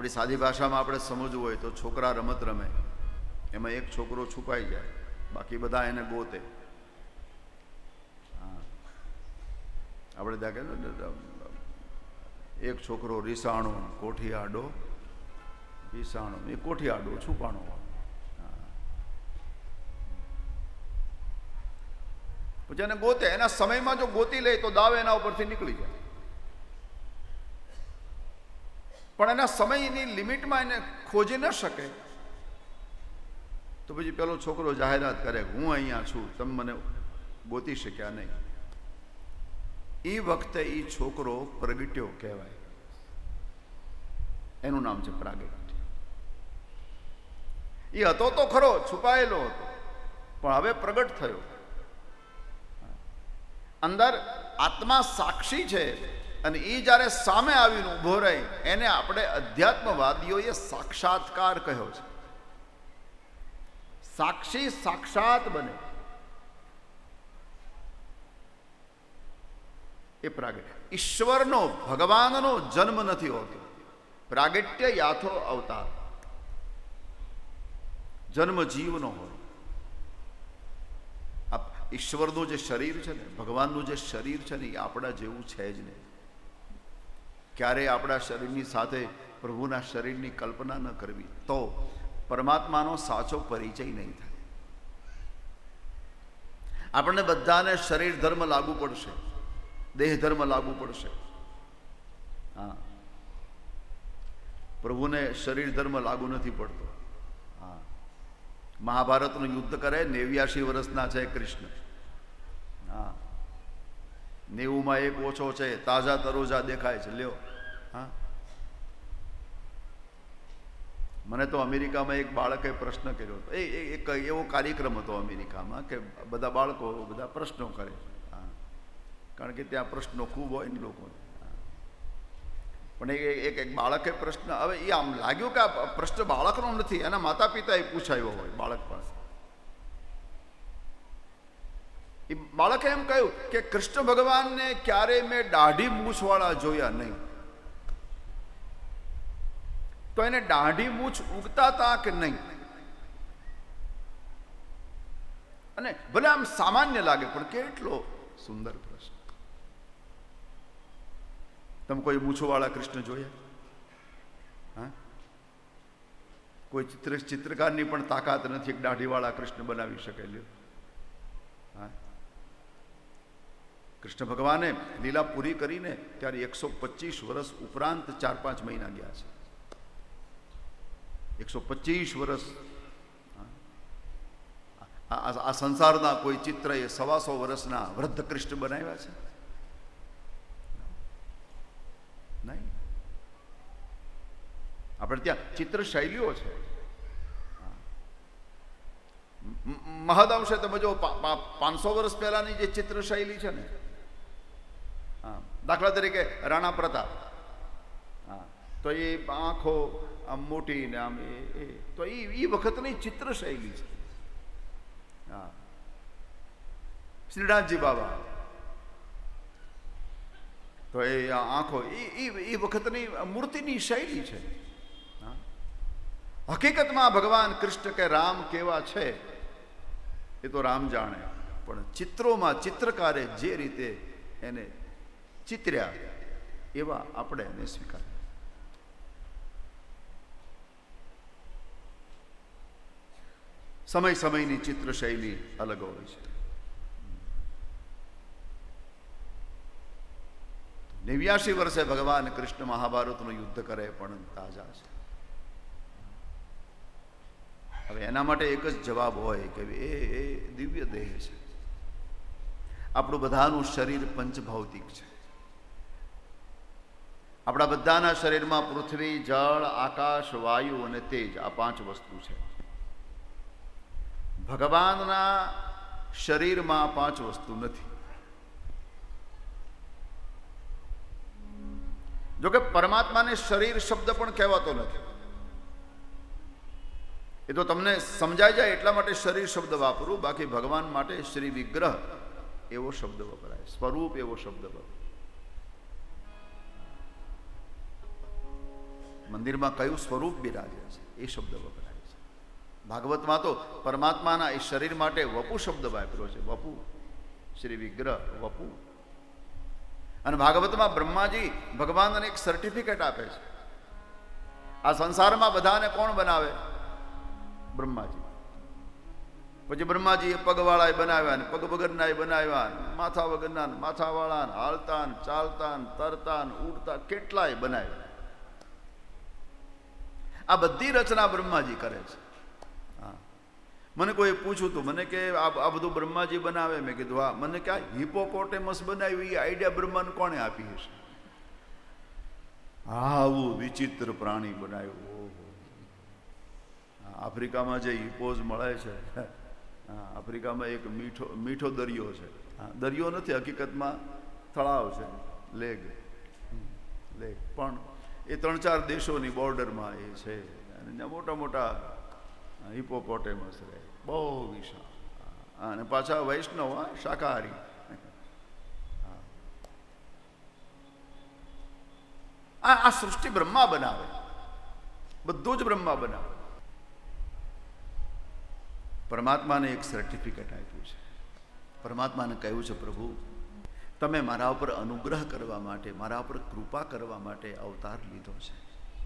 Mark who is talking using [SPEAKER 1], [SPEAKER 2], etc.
[SPEAKER 1] આપણી સાદી ભાષામાં આપણે સમજવું હોય તો છોકરા રમત રમે. એમાં એક છોકરો છુપાઈ જાય. બાકી બધા એને ગોતે. આપણે ત્યાં કહે એક છોકરો રીસાણો કોઠી આડો રીસાણો, એ કોઠી આડો છુપાણો એને ગોતે. એના સમયમાં જો ગોતી લે તો દાવ એના ઉપરથી નીકળી જાય. પણ એના સમયની લિમિટમાં એને ખોજી ન શકે. તો પછી પેલો છોકરો જાહેરાત કરે, હું અહીંયા છું, તમે મને ગોતી શક્યા નહીં. એ વખતે એ છોકરો પ્રગટ્યો કહેવાય. એનું નામ છે પ્રાગટ્ય. એ હતો તો ખરો, છુપાયેલો હતો, પણ હવે પ્રગટ થયો. અંદર આત્મા સાક્ષી છે. અને એ જ્યારે સામે આવીને ઊભો રહી, એને આપણે અધ્યાત્મવાદીઓએ સાક્ષાત્કાર કહ્યો છે. સાક્ષી સાક્ષાત બને. એ પ્રાગટ્ય ઈશ્વરનો, ભગવાનનો જન્મ નથી હોતો. પ્રાગટ્ય યાથો અવતાર. જન્મ જીવનો હોય. ઈશ્વરનું જે શરીર છે ને, ભગવાનનું જે શરીર છે ને, એ આપણા જેવું છે જ નહીં. ક્યારેય આપણા શરીરની સાથે પ્રભુના શરીરની કલ્પના ન કરવી, તો પરમાત્માનો સાચો પરિચય નહીં થાય. આપણને બધાને શરીર ધર્મ લાગુ પડશે, દેહ ધર્મ લાગુ પડશે. હા. પ્રભુને શરીર ધર્મ લાગુ નથી પડતો. હા. મહાભારતનું યુદ્ધ કરે નેવ્યાશી વર્ષના છે કૃષ્ણ. નેવુંમાં એક ઓછો છે, તાજા તરોજા દેખાય છે. લ્યો. હા? મને તો અમેરિકામાં એક બાળકે પ્રશ્ન કર્યો હતો. એ એક એવો કાર્યક્રમ હતો અમેરિકામાં કે બધા બાળકો બધા પ્રશ્નો કરે હા. કારણ કે ત્યાં પ્રશ્નો ખૂબ હોય ને લોકો. પણ એક એક બાળકે પ્રશ્ન, હવે એ આમ લાગ્યું કે આ પ્રશ્ન બાળકનો નથી, એના માતા પિતાએ પૂછાયો હોય, બાળક પાસે. એ બાળકે એમ કહ્યું કે કૃષ્ણ ભગવાનને ક્યારેય મેં દાઢી મૂછવાળા જોયા નહીં. તો એને દાઢી મૂછ ઉગતા હતા કે નહીં? અને ભલે આમ સામાન્ય લાગે, પણ કેટલો સુંદર પ્રશ્ન. તમે કોઈ મૂછોવાળા કૃષ્ણ જોયા? હા? કોઈ ચિત્ર ચિત્રકારની પણ તાકાત નથી એક દાઢીવાળા કૃષ્ણ બનાવી શકે લ્યો હા? કૃષ્ણ ભગવાને લીલા પૂરી કરીને ત્યારે એકસો પચીસ વર્ષ ઉપરાંત ચાર પાંચ મહિના ગયા છે. એકસો પચીસ વર્ષ. આ સંસારના કોઈ ચિત્ર એ સવાસો વર્ષના વૃદ્ધ કૃષ્ણ બનાવ્યા છે? નહીં. આપણે ત્યાં ચિત્ર શૈલીઓ છે મહદ અંશે તમે જો પાંચસો વર્ષ પહેલાની જે ચિત્ર શૈલી છે ને દાખલા તરીકે રાણા પ્રતાપ. હા, તો એ આંખો આમ મોટી ને આમ એ તો એ એ વખતની ચિત્ર શૈલી છે. હા. શ્રીનાથજી બાબા તો એ આંખો એ એ વખતની મૂર્તિની શૈલી છે. હકીકતમાં ભગવાન કૃષ્ણ કે રામ કેવા છે, એ તો રામ જાણે. પણ ચિત્રોમાં ચિત્રકારે જે રીતે એને ચિત્ર્યા એવા આપણે એને સ્વીકાર. સમય સમયની ચિત્ર શૈલી અલગ હોય છે. નેવ્યાસી વર્ષે ભગવાન કૃષ્ણ મહાભારતનું યુદ્ધ કરે પણ તાજા છે. હવે એના માટે એક જ જવાબ હોય કે એ દિવ્ય દેહ છે. આપણું બધાનું શરીર પંચભૌતિક છે. આપણા બધાના શરીરમાં પૃથ્વી, જળ, આકાશ, વાયુ અને તેજ આ પાંચ વસ્તુ છે. ભગવાનના શરીરમાં પાંચ વસ્તુ નથી. જોકે પરમાત્માને શરીર શબ્દ પણ કહેવાતો નથી. એ તો તમને સમજાઈ જાય એટલા માટે શરીર શબ્દ વાપરું, બાકી ભગવાન માટે શ્રી વિગ્રહ એવો શબ્દ વપરાય, સ્વરૂપ એવો શબ્દ વપરાય. મંદિરમાં કયું સ્વરૂપ બિરાજે છે? એ શબ્દ વપરાય છે. ભાગવતમાં તો પરમાત્માના એ શરીર માટે વપુ શબ્દ વાપર્યો છે. વપુ. શ્રી વિગ્રહ વપુ. અને ભાગવતમાં બ્રહ્માજી ભગવાનને એક સર્ટિફિકેટ આપે છે. આ સંસારમાં બધાને કોણ બનાવે? બ્રહ્માજી. પછી બ્રહ્માજીએ પગવાળાએ બનાવ્યા ને પગ વગરના બનાવ્યા માથા વગરના માથાવાળા હાલતા ચાલતા તરતા ઉડતા કેટલાય બનાવ્યા. આ બધી રચના બ્રહ્માજી કરે છે. હા. મને કોઈ પૂછ્યું હતું મને કે આ બધું બ્રહ્માજી બનાવે? મેં કીધું, હા. મને કે, આ હિપોપોટેમસ બનાવ્યું એ આઈડિયા બ્રહ્માને કોણે આપી હશે? આવું વિચિત્ર પ્રાણી બનાવ્યું. આફ્રિકામાં જે હિપોઝ મળે છે આફ્રિકામાં એક મીઠો મીઠો દરિયો છે. દરિયો નથી, હકીકતમાં તળાવ છે લેગ લેગ પણ એ ત્રણ ચાર દેશોની બોર્ડરમાં એ છે. અને ત્યાં મોટા મોટા હિપોપોટેમસ રહે. બહુ વિશાળ. અને પાછા વૈષ્ણવ શાકાહારી. આ આ સૃષ્ટિ બ્રહ્મા બનાવે. બધું જ બ્રહ્મા બનાવે. પરમાત્માને એક સર્ટિફિકેટ આપ્યું છે. પરમાત્માને કહ્યું છે, પ્રભુ તમે મારા ઉપર અનુગ્રહ કરવા માટે મારા ઉપર કૃપા કરવા માટે અવતાર લીધો છે.